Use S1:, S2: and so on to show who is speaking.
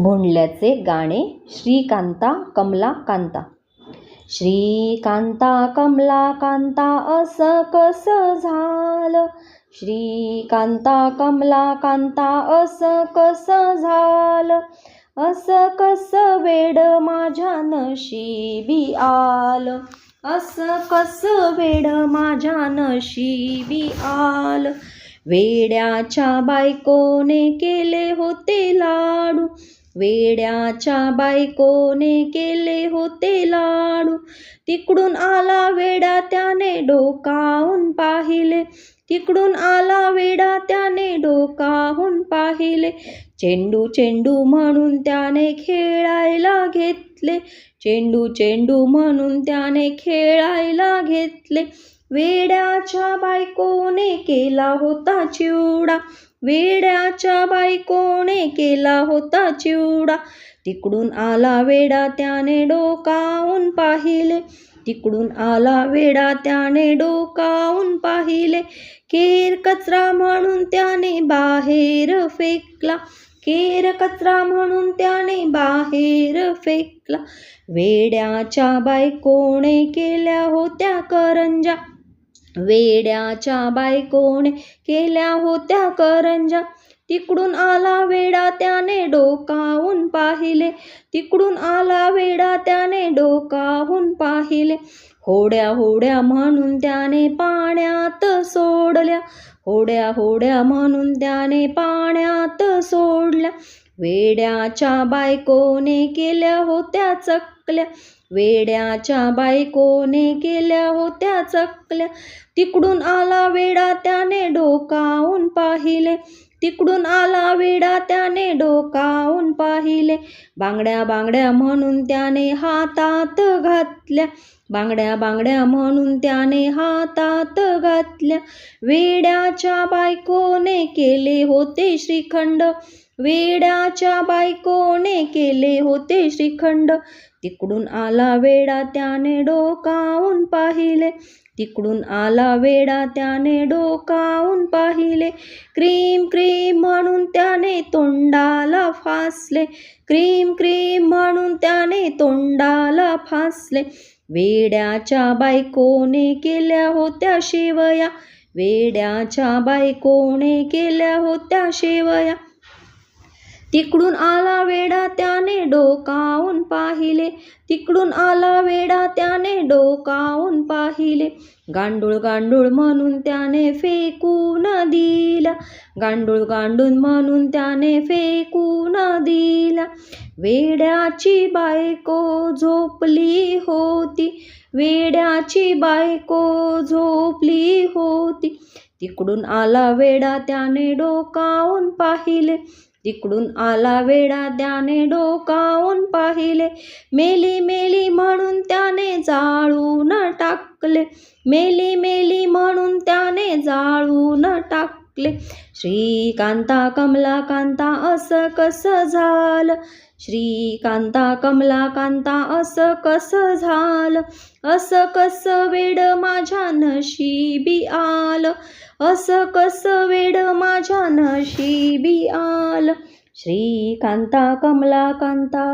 S1: भोंडल्याचे गाणे श्रीकांता कमला कांता. श्रीकांता कमला कांता असं कसं झालं? श्रीकांता कमला कांता असं कसं झालं? असं कसं वेड माझ्या नशिबी आलं? असं कसं वेड माझ्या नशिबी आलं? वेड्याच्या बायकोने केले होते लाडू. वेड्याच्या बायकोने केले होते लाडू. तिकडून आला वेडा त्याने डोकावून पाहिले. तिकडून आला वेडा त्याने डोकावून पाहिले. चेंडू चेंडू म्हणून त्याने खेळायला घेतले. चेंडू चेंडू म्हणून त्याने खेळायला घेतले. वेड्याच्या बायकोने केला होता चिवडा. वेड्याच्या बायकोने केला होता चिवडा. तिकडून आला वेडा त्याने डोकावून पाहिले. तिकडून आला वेडा त्याने डोकावून पाहिले. केर कचरा म्हणून त्याने बाहेर फेकला. केर कचरा म्हणून त्याने बाहेर फेकला. वेड्याच्या बायकोने केल्या होत्या करंजा. वेड्याच्या बायकोने केल्या होत्या करंजा. तिकडून आला वेडा त्याने डोकावून पाहिले. तिकडून आला वेडा त्याने डोकावून पाहिले. होड्या होड्या म्हणून त्याने पाण्यात सोडल्या. होड्या होड्या म्हणून त्याने पाण्यात सोडल्या. वेड्याच्या बायकोने केल्या होत्या चकल्या. वेड्याच्या बायकोने केल्या होत्या चकल्या. तिकडून आला वेडा त्याने डोकावून पाहिले. तिकडून आला वेडा त्याने डोकावून पाहिले. बांगड्या बांगड्या म्हणून त्याने हातात घातल्या. बांगड्या बांगड्या म्हणून त्याने हातात घातल्या. वेड्याच्या बायकोने केले होते श्रीखंड. वेड्याच्या बायकोने केले होते श्रीखंड. तिकडून आला वेडा त्याने डोकावून पाहिले. तिकडून आला वेडा त्याने डोकावून पाहिले. क्रीम क्रीम म्हणून त्याने तोंडाला फासले. क्रीम क्रीम म्हणून त्याने तोंडाला फासले. वेड्याच्या बायकोने केल्या होत्या शेवया. वेड्याच्या बायकोने केल्या होत्या शेवया. तिकडून आला वेडा त्याने डोकावून पाहिले. तिकडून आला वेडा त्याने डोकावून पाहिले. गांडूळ गांडूळ म्हणून त्याने फेकून दिला. गांडूळ गांडूळ म्हणून त्याने फेकून दिला. वेड्याची बायको झोपली होती. वेड्याची बायको झोपली होती. तिकडून आला वेडा त्याने डोकावून पाहिले. तिकडून आला वेडा त्याने डोकावून पाहिले. मेली मेली म्हणून त्याने जाळून टाकले. मेली मेली म्हणून त्याने जाळून टाकले. श्रीकांता कमला कांता असं कसं झालं? श्रीकांता कमला कांता असं कसं झालं? असं कसं वेड माझ्या नशिबी आलं? असं कसं वेड माझ्या नशिबी आलं? श्रीकांता कमला कांता